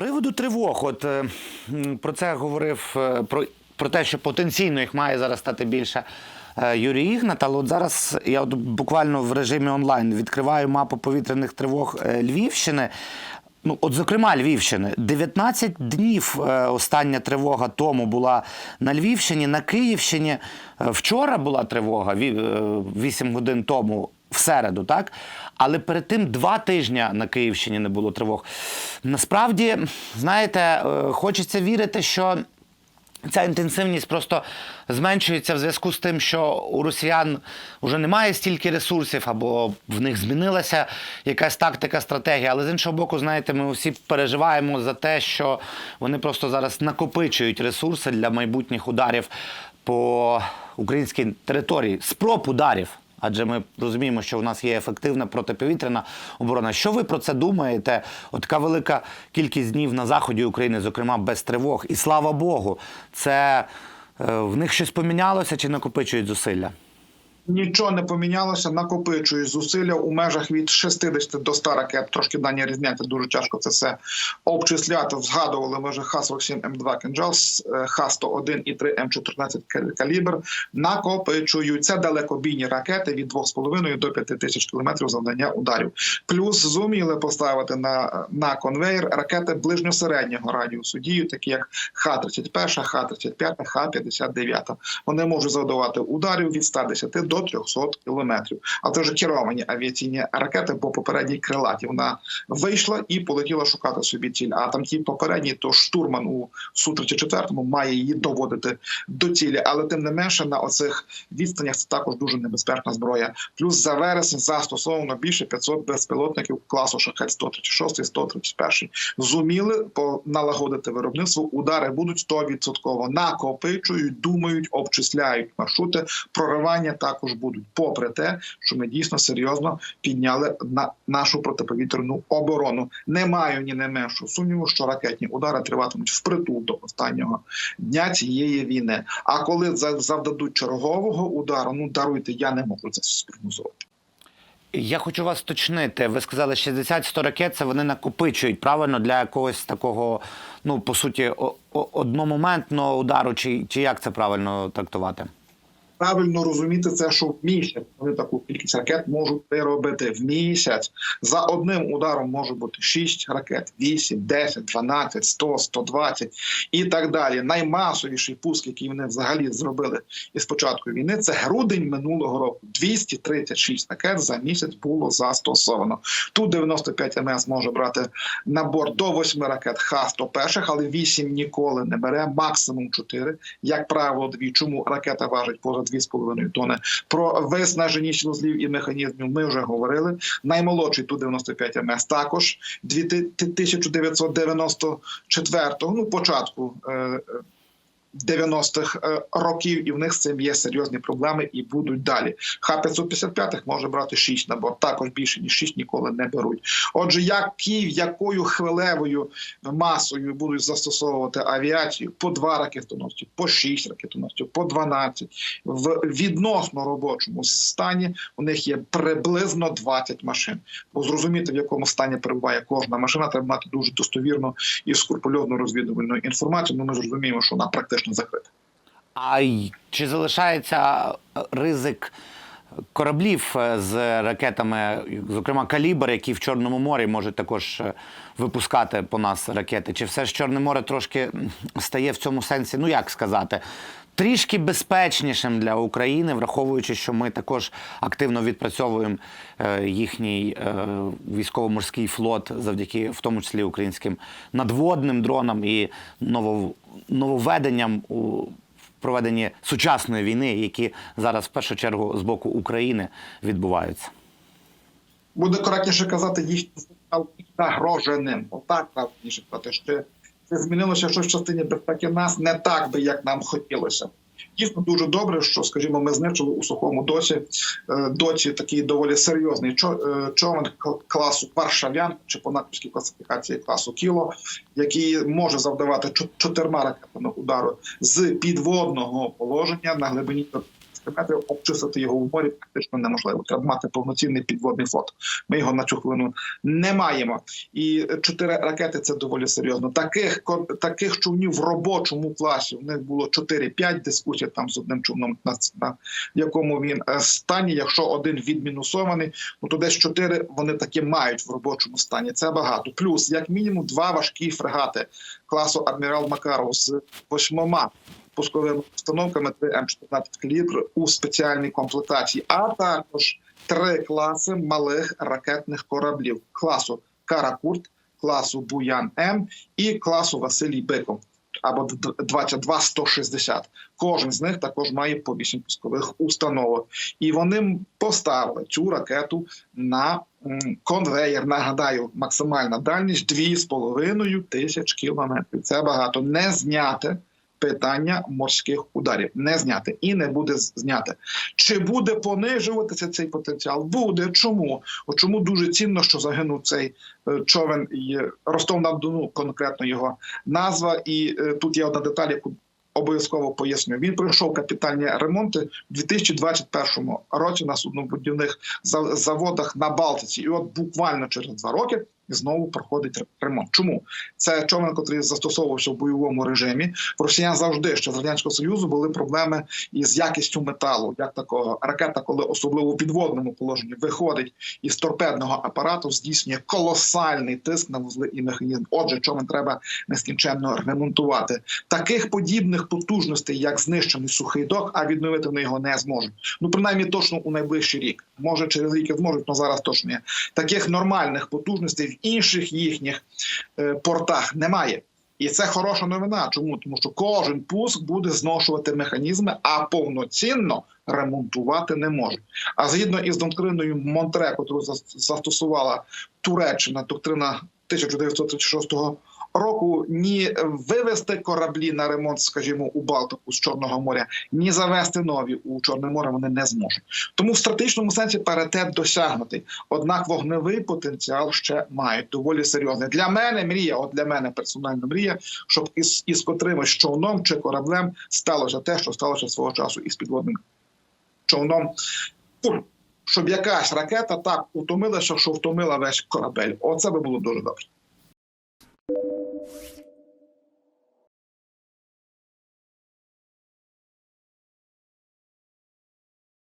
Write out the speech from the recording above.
приводу тривог, от е, про це говорив е, про, про те, що потенційно їх має зараз стати більше. е, Юрій Ігнат, але от зараз я от буквально в режимі онлайн відкриваю мапу повітряних тривог Львівщини. Ну, от, зокрема, Львівщини. 19 днів остання тривога тому була на Львівщині, на Київщині. Вчора була тривога, ві- е, 8 годин тому, в середу, так? Але перед тим два тижні на Київщині не було тривог. Насправді, знаєте, е, хочеться вірити, що. Ця інтенсивність просто зменшується в зв'язку з тим, що у росіян вже немає стільки ресурсів, або в них змінилася якась тактика, стратегія. Але з іншого боку, знаєте, ми усі переживаємо за те, що вони просто зараз накопичують ресурси для майбутніх ударів по українській території, спроб ударів. Адже ми розуміємо, що в нас є ефективна протиповітряна оборона. Що ви про це думаєте? От така велика кількість днів на заході України, зокрема без тривог, і слава Богу, це е, в них щось помінялося чи накопичують зусилля? Нічого не помінялося, накопичують зусилля у межах від 60 до 100 ракет. Трошки дані різняться, дуже тяжко це все обчисляти. Згадували ми вже Х-47 М2 «Кинджал», е, Х-101 і 3 М14 калібр. Накопичують. Це далекобійні ракети від 2,5 до 5 тисяч кілометрів завдання ударів. Плюс зуміли поставити на, на конвейер ракети ближньосереднього радіусу дію, такі як Х-31, Х-35, Х-59. Вони можуть завдавати ударів від 110 до 300 кілометрів. А це вже керовані авіаційні ракети по попередній крилаті. Вона вийшла і полетіла шукати собі ціль. А там ті попередні, то штурман у су 34 має її доводити до цілі. Але тим не менше на оцих відстанях це також дуже небезпечна зброя. Плюс за вересень застосовано більше 500 безпілотників класу шахет 136 131 Зуміли налагодити виробництво. Удари будуть 100%. Накопичують, думають, обчисляють маршрути. Проривання також будуть, попри те, що ми дійсно серйозно підняли на нашу протиповітряну оборону. Не маю ні не меншу сумніву, що ракетні удари триватимуть впритул до останнього дня цієї війни. А коли за- завдадуть чергового удару, ну даруйте, я не можу це спрогнозувати. Я хочу вас уточнити. Ви сказали, 60-100 ракет це вони накопичують правильно для якогось такого, ну по суті, одномоментного удару, чи, чи як це правильно трактувати? Правильно розуміти це, що в місяць вони таку кількість ракет можуть виробити в місяць. За одним ударом може бути 6 ракет, 8, 10, 12, 100, 120 і так далі. Наймасовіший пуск, який вони взагалі зробили із початку війни, це грудень минулого року. 236 ракет за місяць було застосовано. Тут 95 МС може брати набор до 8 ракет Х-101, але 8 ніколи не бере, максимум 4. Як правило, дві. Чому ракета важить поза 2,5 тони? Про виснажені вузлів і механізмів ми вже говорили. Наймолодший Ту-95 МС також 1994-го, ну початку. Е, е, 90-х е, років, і в них з цим є серйозні проблеми і будуть далі. Х-555 може брати 6 на борт, також більше ніж 6 ніколи не беруть. Отже, які, якою хвилевою масою будуть застосовувати авіацію по 2 ракетоносці, по 6 ракетоносців, по 12. В відносно робочому стані у них є приблизно 20 машин. Бо зрозуміти, в якому стані перебуває кожна машина, треба мати дуже достовірну і скрупульозну розвідувальну інформацію. Ну, ми зрозуміємо, що вона практично закрита. А чи залишається е, ризик кораблів е, з ракетами, зокрема калібр, які в Чорному морі можуть також е, випускати по нас ракети? Чи все ж Чорне море трошки стає в цьому сенсі, ну як сказати? Трішки безпечнішим для України, враховуючи, що ми також активно відпрацьовуємо е, їхній військово-морський флот завдяки, в тому числі українським надводним дронам і нововведенням у проведенні сучасної війни, які зараз в першу чергу з боку України відбуваються. Буде коректніше казати, їх став загроженим. Отак правильніше казати, що це змінилося що в частині безпеки нас не так би, як нам хотілося. Дійсно дуже добре, що, скажімо, ми знищили у сухому доці е, доці такий доволі серйозний е, човен класу Варшавян чи по натівській класифікації класу Кіло, який може завдавати чотирма ракетами удару з підводного положення на глибині до метрів, обчистити його в морі практично неможливо. Треба мати повноцінний підводний флот. Ми його на цю хвилину не маємо. І чотири ракети це доволі серйозно. Таких таких човнів в робочому класі в них було 4-5 дискусій там з одним човном на, на якому він е, стані. Якщо один відмінусований, ну то десь чотири вони таки мають в робочому стані. Це багато. Плюс як мінімум два важкі фрегати класу адмірал Макаров з восьмома пусковими установками 3 М14 калібр у спеціальній комплектації, а також три класи малих ракетних кораблів класу Каракурт, класу Буян М і класу Василій Биков. Або 22-160. Кожен з них також має по 8 пускових установок. І вони поставили цю ракету на конвеєр. Нагадаю, максимальна дальність 2,5 тисяч кілометрів. Це багато. Не зняте питання морських ударів. Не зняте і не буде з- зняте. Чи буде понижуватися цей потенціал? Буде. Чому? От чому дуже цінно, що загинув цей е, човен і Ростов на Дону, конкретно його назва. І е, тут є одна деталь, яку обов'язково поясню. Він пройшов капітальні ремонти у 2021 році на суднобудівних за- заводах на Балтиці. І от буквально через два роки знову проходить ремонт. Чому це човен, який застосовувався в бойовому режимі? В росіян завжди ще з радянського союзу були проблеми із якістю металу, як такого ракета, коли особливо у підводному положенні виходить із торпедного апарату, здійснює колосальний тиск на вузли і механізм. Отже, човен треба нескінченно ремонтувати. Таких подібних потужностей, як знищений сухий док, а відновити вони його не зможуть. Ну принаймні точно у найближчий рік. Може через рік зможуть, але зараз точно ні. Таких нормальних потужностей в інших їхніх е, портах немає. І це хороша новина. Чому? Тому що кожен пуск буде зношувати механізми, а повноцінно ремонтувати не може. А згідно із доктриною Монтре, яку зас- застосувала Туреччина, доктрина 1936 року, ні вивести кораблі на ремонт, скажімо, у Балтику з Чорного моря, ні завести нові у Чорне море вони не зможуть. Тому в стратегічному сенсі паритет досягнутий. Однак вогневий потенціал ще мають доволі серйозний. Для мене мрія, от для мене персональна мрія, щоб із, із котримось човном чи кораблем сталося те, що сталося свого часу із підводним човном. Щоб якась ракета так утомилася, що втомила весь корабель. Оце би було дуже добре. you